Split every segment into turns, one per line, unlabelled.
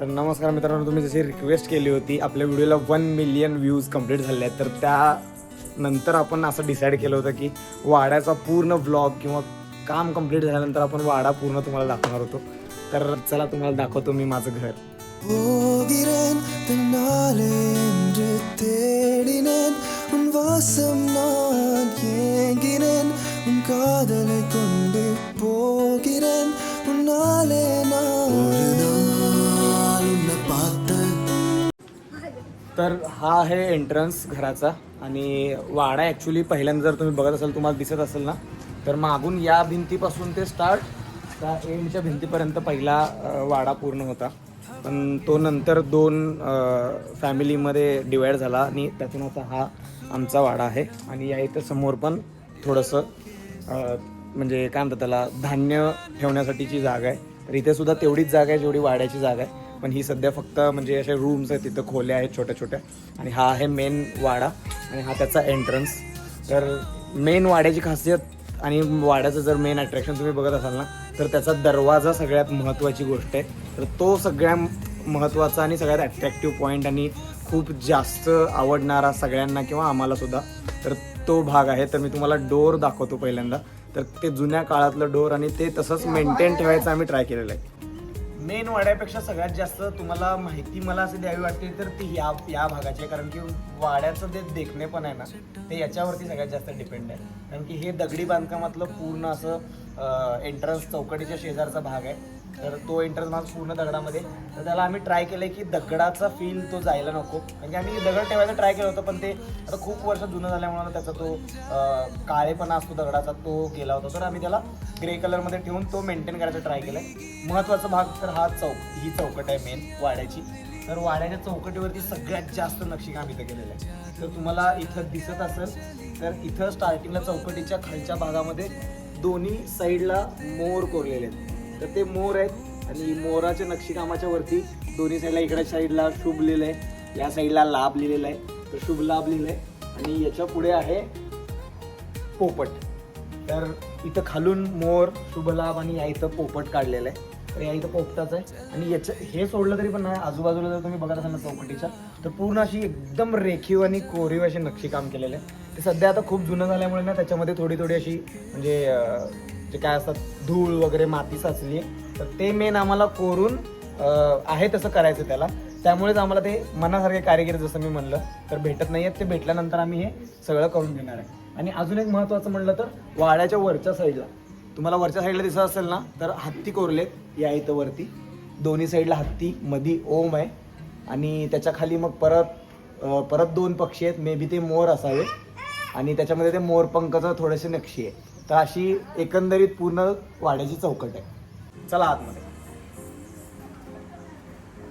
तर नमस्कार मित्रांनो तुम्ही जशी रिक्वेस्ट केली होती आपल्या व्हिडिओला वन मिलियन व्ह्यूज कंप्लीट झाले आहेत तर त्यानंतर आपण असं डिसाईड केलं होतं की वाड्याचा पूर्ण व्लॉग किंवा काम कंप्लीट झाल्यानंतर आपण वाडा पूर्ण तुम्हाला दाखवणार होतो तर चला तुम्हाला दाखवतो मी माझं घर
போகிறேன் தன்னாலே என்று தேடினேன் உன் வாசம் நான் ஏங்கினேன் உன் காதலை கொண்டு போகிறேன்
तर हा आहे एंट्रन्स घराचा आणि वाडा ॲक्च्युली पहिल्यांदा जर तुम्ही बघत असाल तुम्हाला दिसत असेल ना तर मागून या भिंतीपासून ते स्टार्ट त्या एंडच्या भिंतीपर्यंत पहिला वाडा पूर्ण होता. पण तो नंतर दोन फॅमिलीमध्ये डिवाईड झाला आणि त्यातून आता हा आमचा वाडा आहे. आणि या इथं समोर पण थोडंसं म्हणजे काय म्हणतात त्याला धान्य ठेवण्यासाठीची जागा आहे. तर इथे सुद्धा तेवढीच जागा आहे जेवढी वाड्याची जागा आहे. पण ही सध्या फक्त म्हणजे असे रूम्स आहेत तिथं खोल्या आहेत छोट्या छोट्या. आणि हा आहे मेन वाडा आणि हा त्याचा एंट्रन्स तर मेन वाड्याची खासियत आणि वाड्याचं जर मेन अट्रॅक्शन तुम्ही बघत असाल ना तर त्याचा दरवाजा सगळ्यात महत्त्वाची गोष्ट आहे. तर तो सगळ्या महत्त्वाचा आणि सगळ्यात अट्रॅक्टिव्ह पॉईंट आणि खूप जास्त आवडणारा सगळ्यांना किंवा आम्हाला सुद्धा तर तो भाग आहे. तर मी तुम्हाला डोर दाखवतो पहिल्यांदा. तर ते जुन्या काळातलं डोर आणि ते तसंच मेंटेन ठेवायचं आम्ही ट्राय केलेलं आहे. मेन वाड्यापेक्षा सगळ्यात जास्त तुम्हाला माहिती मला असं द्यावी वाटते तर ती या या भागाची आहे. कारण की वाड्याचं जे देखणे पण आहे ना ते याच्यावरती सगळ्यात जास्त डिपेंड आहे. कारण की हे दगडी बांधकामातलं पूर्ण असं एंट्रन्स चौकटीच्या शेजारचा भाग आहे. तर तो एंट्रन्स माझा पूर्ण दगडामध्ये. तर त्याला आम्ही ट्राय केलं की दगडाचा फील तो जायला नको. म्हणजे आम्ही दगड ठेवायचा ट्राय केलं होतं पण ते आता खूप वर्ष जुनं झाल्यामुळे त्याचा तो काळेपणा असतो दगडाचा तो गेला होता. तर आम्ही त्याला ग्रे कलरमध्ये ठेवून तो मेंटेन करायचा ट्राय केलाय. महत्त्वाचा भाग तर हा चौक ही चौकट आहे मेन वाड्याची. तर वाड्याच्या चौकटीवरती सगळ्यात जास्त नक्षीकाम इथं केलेलं आहे. तर तुम्हाला इथं दिसत असेल तर इथं स्टार्टिंगला चौकटीच्या खालच्या भागामध्ये दोन्ही साईडला मोर कोरलेले आहेत. तर ते मोर आहेत आणि मोराच्या नक्षीकामाच्या वरती दोन्ही साईडला इकडच्या साईडला शुभ लिहिलं आहे या साईडला लाभ लिहिलेला आहे तर शुभ लाभ लिहिलं आहे आणि याच्यापुढे आहे पोपट. तर इथं खालून मोर शुभलाभ आणि या इथं पोपट काढलेलं आहे. तर या इथं पोपटाचं आहे. आणि याचं हे सोडलं तरी पण नाही. आजूबाजूला जर तुम्ही बघत असाल ना चौकटीच्या तर पूर्ण अशी एकदम रेखीव आणि कोरीव अशी नक्षीकाम केलेलं आहे. ते सध्या आता खूप जुनं झाल्यामुळे ना त्याच्यामध्ये थोडी थोडी अशी म्हणजे जे काय असतात धूळ वगैरे माती साचली आहे तर ते मेन आम्हाला कोरून आहे तसं करायचं त्याला. त्यामुळेच आम्हाला ते मनासारखे कारिगीर जसं मी म्हणलं तर भेटत नाही आहेत ते भेटल्यानंतर आम्ही हे सगळं करून घेणार आहे. आणि अजून एक महत्त्वाचं म्हणलं तर वाड्याच्या वरच्या साईडला तुम्हाला वरच्या साईडला दिसत असेल ना तर हत्ती कोरलेत या इथं वरती. दोन्ही साईडला हत्ती मधी ओम आहे. आणि त्याच्याखाली मग परत परत दोन पक्षी आहेत. मे बी ते मोर असावे. आणि त्याच्यामध्ये ते मोरपंखाचं थोडेसे नक्षी आहे तर अशी एकंदरीत पूर्ण वाड्याची चौकट आहे. चला आतमध्ये.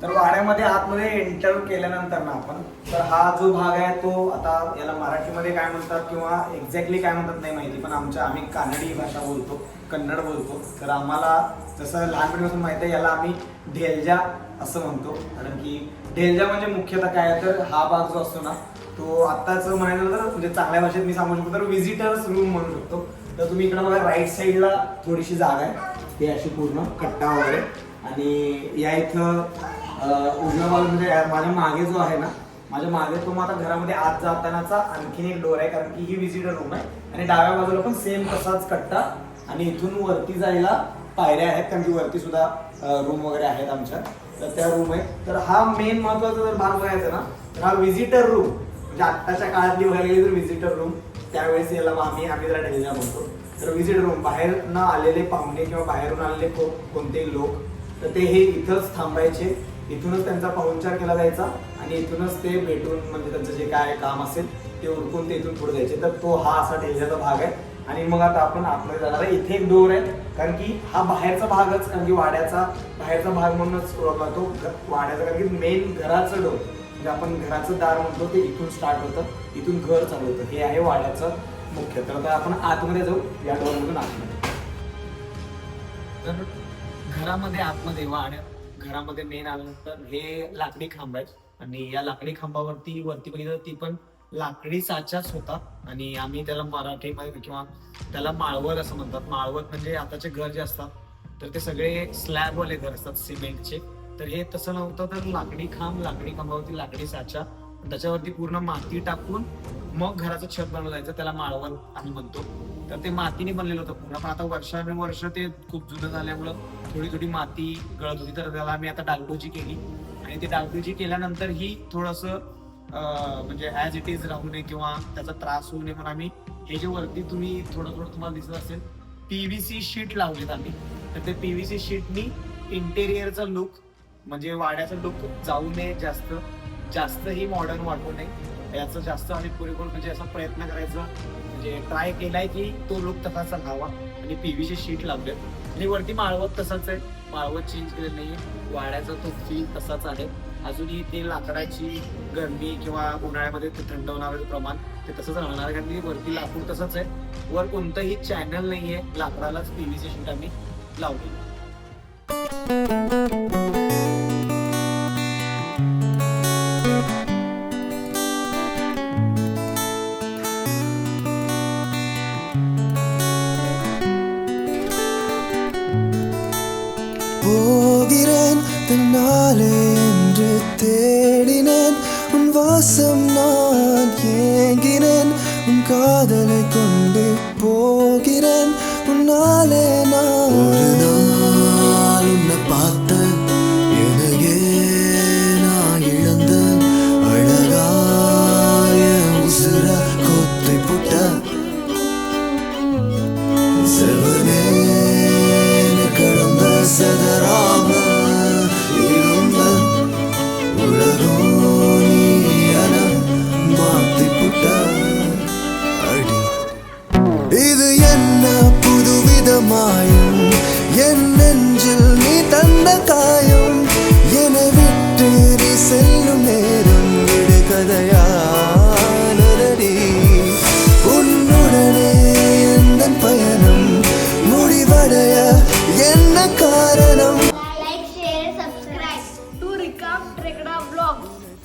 तर वाड्यामध्ये आतमध्ये एंटर केल्यानंतर ना आपण तर हा जो भाग आहे तो आता याला मराठीमध्ये काय म्हणतात किंवा एक्झॅक्टली काय म्हणतात नाही माहिती पण आमच्या आम्ही कानडी भाषा बोलतो कन्नड बोलतो. तर आम्हाला जसं लहानपणीपासून माहिती आहे याला आम्ही ढेलजा असं म्हणतो. कारण की ढेलजा म्हणजे मुख्यतः काय आहे तर हा भाग जो असतो ना तो आत्ताच म्हणायचं तर म्हणजे चांगल्या भाषेत मी सांगू शकतो तर व्हिजिटर्स रूम म्हणू शकतो. तर तुम्ही इकडं बघा राईट साईडला थोडीशी जागा आहे. ती अशी पूर्ण कट्टा वगैरे. आणि या इथं उजव्या बाजूमध्ये माझ्या मागे जो आहे ना माझ्या मागे तो मग आता घरामध्ये आत जातानाचा आणखीन एक डोर आहे कारण की ही विजिटर रूम आहे. आणि डाव्या बाजूला पण सेम तसाच कट्टा. आणि इथून वरती जायला पायऱ्या आहेत कारण की वरती सुद्धा रूम वगैरे आहेत आमच्या. तर त्या रूम आहेत. तर हा मेन महत्त्वाचा जर भाग बघायचा ना तर हा विजिटर रूम म्हणजे आत्ताच्या काळातली बघायला गेली तर विजिटर रूम त्यावेळेस याला आम्ही आम्ही जरा ढेलजा म्हणतो. तर विजिट रूम बाहेर न आलेले पाहुणे किंवा बाहेरून आलेले को- कोणतेही लोक तर ते हे इथंच थांबायचे. इथूनच त्यांचा पाहुणचार केला जायचा आणि इथूनच ते भेटून म्हणजे त्यांचं जे काय काम असेल ते उरकून ते इथून पुढे जायचे. तर तो हा असा ढेलजाचा भाग आहे. आणि मग आता आपण आतमध्ये जाणार आहे. इथे एक डोर आहे. कारण की हा बाहेरचा भागच कारण की वाड्याचा बाहेरचा भाग म्हणूनच ओळखला तो वाड्याचा. कारण की मेन घराचं डोर. म्हणजे आपण घराचं दार म्हणतो ते इथून स्टार्ट होतं. इथून घर चालू होतं. हे आहे वाड्याचं मुख्य. तर आपण आतमध्ये जाऊ या डोरमधून आतमध्ये. तर घरामध्ये आतमध्ये वाड्या घरामध्ये मेन आल्यानंतर हे लाकडी खांब आहेत. आणि या लाकडी खांबावरती वरती बघितलं तर ती पण लाकडी साचाच होता. आणि आम्ही त्याला मराठीमध्ये किंवा त्याला माळवत असं म्हणतात. माळवत म्हणजे आताचे घर जे असतात तर ते सगळे स्लॅबवाले घर असतात सिमेंटचे. तर हे तसं नव्हतं तर लाकडी खांब लाकडी खांबावरती लाकडी साचा. त्याच्यावरती पूर्ण माती टाकून मग घराचं छत बनवलं जायचं त्याला माळवण आम्ही म्हणतो. तर ते मातीने बनलेलं होतं पूर्ण. पण आता वर्षानुवर्ष ते खूप जुनं झाल्यामुळं थोडी थोडी माती गळत होती. तर त्याला आम्ही आता डागडोजी केली. आणि ते डागडोजी केल्यानंतर ही थोडस म्हणजे ॲज इट इज राहू नये किंवा त्याचा त्रास होऊ नये म्हणून आम्ही हे जे वरती तुम्ही थोडं थोडं तुम्हाला दिसत असेल पीव्हीसी शीट लावलेत आम्ही. तर ते पीव्हीसी शीटनी इंटेरियरचा लुक म्हणजे वाड्याचं लुक जाऊ नये जास्त. जास्तही मॉडर्न वाटू नये. याचं जास्त आम्ही पुरेपूर म्हणजे असा प्रयत्न करायचा. म्हणजे ट्राय केलाय की तो लुक तसाच राहावा. आणि पीव्हीसी शीट लावले आणि वरती माळवत तसाच आहे. माळवत चेंज केलेलं नाहीये. वाड्याचा तो फील तसाच आहे. अजूनही ते लाकडाची गरमी किंवा उन्हाळ्यामध्ये ते थंड होणारे प्रमाण ते तसंच राहणार कारण की वरती लाकूड तसंच आहे. वर कोणतंही चॅनल नाहीये. लाकडालाच पीव्हीसी शीट आम्ही लावली.
போகிறேன். தன்னாலே என்று தேடினேன். உன் வாசம் நான் ஏங்கினேன். உன் காதலை கொண்டு 妈呀！